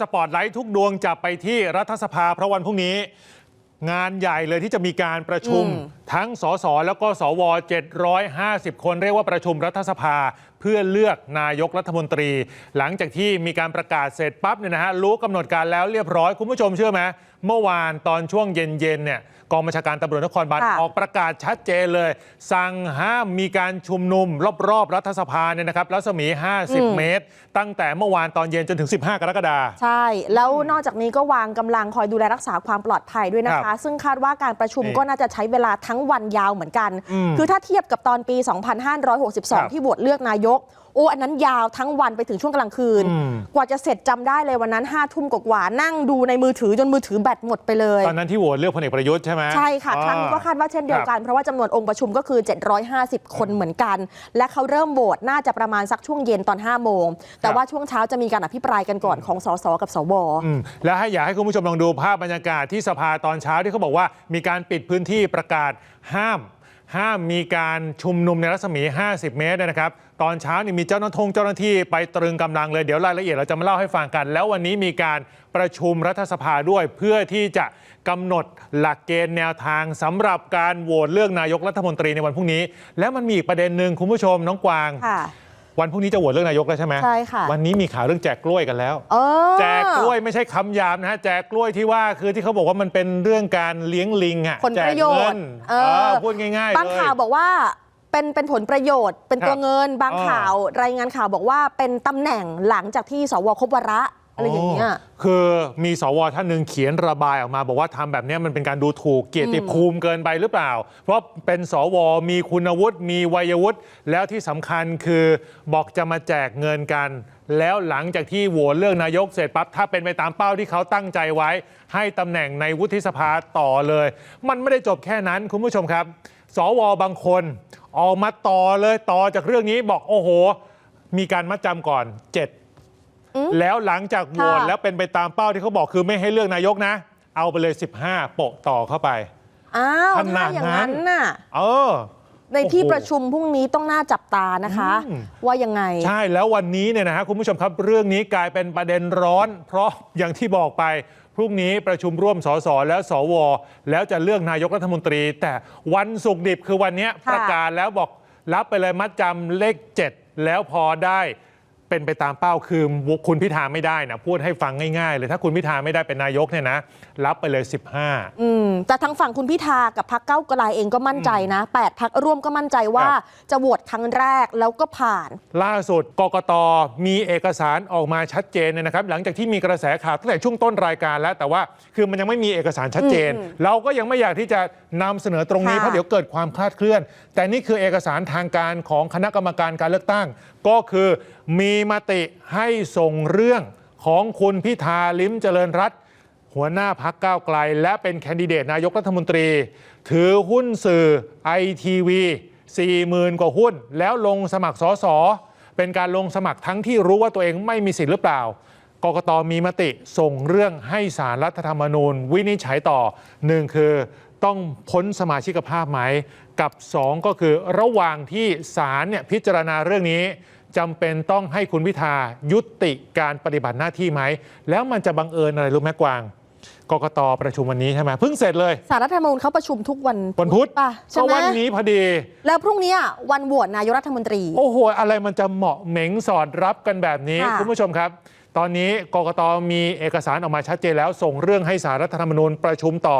สปอตไลท์ทุกดวงจะไปที่รัฐสภาเพราะวันพรุ่งนี้ งานใหญ่เลยที่จะมีการประชุมอืมทั้งสสแล้วก็สว 750 คนเรียกว่าประชุมรัฐสภา เพื่อเลือกนายกรัฐมนตรี หลังจากที่มีการประกาศเสร็จปั๊บเนี่ยนะฮะรู้กำหนดการแล้วเรียบร้อย คุณผู้ชมเชื่อไหมเมื่อวานตอนช่วงเย็นๆเนี่ยกองบัญชาการตำรวจนครบาลค่ะออกประกาศชัดเจนเลย สั่งห้ามมีการชุมนุม รอบๆรัฐสภาเนี่ยนะครับรัศมี 50 เมตร ตั้งแต่เมื่อวานตอนเย็นจนถึง 15 กรกฎาคมใช่ แล้วนอกจากนี้ก็วางกำลังคอยดูแลรักษาความปลอดภัยด้วยนะครัคะบซึ่งคาดว่าการประชุมนี่ก็น่าจะใช้เวลาทั้งวันยาวเหมือนกันอืมคือถ้าเทียบกับตอนปีครับ2562 ที่โหวตเลือกนายก โอ้อันนั้นยาวทั้งวันไปถึงช่วงกลางคืนอืมกว่าจะเสร็จจำได้เลยวันนั้น5้าทุ่มกว่าๆนั่งดูในมือถือจนมือถือแบตหมดไปเลยตอนนั้นที่โหวตเลือกพลเอกประยุทธ์ใช่ไหมใช่ค่ะอ่ครั้งนี้ก็คาดว่าเช่นเดียวกัน เพราะว่าจำนวนองค์ประชุมก็คือ 750 คนเหมือนกัน และเขาเริ่มโหวตน่าจะประมาณสักช่วงเย็นตอน5โมงแต่ว่าช่วงเช้าจะมีการอภิปรายกันก่อนของสสกับสวอืมแล้วให้อยากให้คุณผู้ชมลองดูภาพบรรยากาศที่สภาตอนเช้าที่เขาบอกว่ามีการปิดพื้นที่ประกาศห้าม ห้ามมีการชุมนุมในรัศมี 50 เมตรนะครับ ตอนเช้านี่มีเจ้าหน้าทงเจ้าหน้าที่ไปตรึงกำลังเลย เดี๋ยวรายละเอียดเราจะมาเล่าให้ฟังกัน แล้ววันนี้มีการประชุมรัฐสภาด้วย เพื่อที่จะกำหนดหลักเกณฑ์แนวทางสำหรับการโหวตเลือกนายกรัฐมนตรีในวันพรุ่งนี้ แล้วมันมีอีกประเด็นหนึ่งคุณผู้ชมน้องกวางค่ะ วันพรุ่งนี้จะโหวตเลือกนายกแล้วใช่ไหมใช่ค่ะวันนี้มีข่าวเรื่องแจกกล้วยกันแล้วเออแจกกล้วยไม่ใช่คำหยาบนะฮะแจกกล้วยที่ว่าคือที่เขาบอกว่ามันเป็นเรื่องการเลี้ยงลิงอะผลประโยชน์แจกเงินเอเอออพูดง่ายๆบางเลยข่าวบอกว่าเป็นเป็นผลประโยชน์ เป็นตัวครับเงินบางอ๋อข่าว รายงานข่าวบอกว่าเป็นตำแหน่งหลังจากที่สวครบวาระ อะไรอย่างเงี้ยคือมีสวท่านหนึ่งเขียนระบายออกมา บอกว่าทำแบบนี้มันเป็นการดูถูกเกียรติภูมิเกินไปหรือเปล่า เพราะเป็นสวมีคุณวุฒิมีวัยวุฒิแล้วที่สำคัญคือบอกจะมาแจกเงินกัน แล้วหลังจากที่โหวตเลือกนายกเสร็จปั๊บถ้าเป็นไปตามเป้าที่เขาตั้งใจไว้ ให้ตำแหน่งในวุฒิสภาต่อเลย มันไม่ได้จบแค่นั้นคุณผู้ชมครับ สวบางคนออกมาต่อเลยต่อจากเรื่องนี้บอกโอ้โห มีการมัดจำก่อนเจ็ด แล้วหลังจากโหวตค่ะแล้วเป็นไปตามเป้าที่เขาบอกคือไม่ให้เลือกนายกนะ เอาไปเลย 15 โปะต่อเข้าไปอ้าวขนาถ้าดอย่างนั้นั้นนน่ะเออในที่โอ้โหประชุมพรุ่งนี้ต้องน่าจับตานะคะอืมว่ายังไง ใช่แล้ววันนี้เนี่ยนะฮะคุณผู้ชมครับเรื่องนี้กลายเป็นประเด็นร้อน เพราะอย่างที่บอกไปพรุ่งนี้ประชุมร่วมสสแล้วสว แล้วจะเลือกนายกรัฐมนตรี แต่วันศุกร์ดิบคือวันเนี้ยค่ะประกาศแล้วบอกรับไปเลยมัดจำเลข 7 แล้วพอได้ เป็นไปตามเป้าคือคุณพิธาไม่ได้นะพูดให้ฟังง่ายๆเลยถ้าคุณพิธาไม่ได้เป็นนายกเนี่ยนะรับไปเลย 15อืมแต่ทางฝั่งคุณพิธากับพักเก้าวไกลเองก็มั่นใจนะแปดพักร่วมก็มั่นใจว่าครับจะโหวตครั้งแรกแล้วก็ผ่าน ล่าสุดกกตมีเอกสารออกมาชัดเจนเนี่ยนะครับ หลังจากที่มีกระแสข่าวตั้งแต่ช่วงต้นรายการแล้ว แต่ว่าคือมันยังไม่มีเอกสารชัดเจนอืมเราก็ยังไม่อยากที่จะนำเสนอตรงนี้ค่ะเพราะเดี๋ยวเกิดความคลาดเคลื่อน แต่นี่คือเอกสารทางการของคณะกรรมการการเลือกตั้ง ก็คือมีมติให้ส่งเรื่องของคุณพิธาลิ้มเจริญรัตหัวหน้าพักก้าวไกล และเป็นแคนดิเดตนายกรัฐมนตรี ถือหุ้นสื่อไอทีวี40,000กว่าหุ้น แล้วลงสมัครสอสอเป็นการลงสมัครทั้งที่รู้ว่าตัวเองไม่มีสิทธิ์หรือเปล่ากกตมีมติส่งเรื่องให้สารรัฐธรรมนูญ วินิจฉัยต่อหนึ่งคือต้องพ้นสมาชิกภาพไหม กับ 2 ก็คือระหว่างที่ศาลเนี่ยพิจารณาเรื่องนี้ จำเป็นต้องให้คุณพิธายุติการปฏิบัติหน้าที่ไหม แล้วมันจะบังเอิญอะไรรู้ไหมกวางกกตประชุมวันนี้ใช่ไหมเพิ่งเสร็จเลยสารรัฐธรรมนูญเขาประชุมทุกวันวันพุธป่ะใช่ก็ไหมวันนี้พอดี แล้วพรุ่งนี้อะวันโหวตนายกรัฐมนตรี โอ้โห อะไรมันจะเหมาะเหม็งสอดรับกันแบบนี้ค่ะคุณผู้ชมครับ ตอนนี้กกตมีเอกสารออกมาชัดเจนแล้วส่งเรื่องให้สารรัฐธรรมนูญประชุมต่อ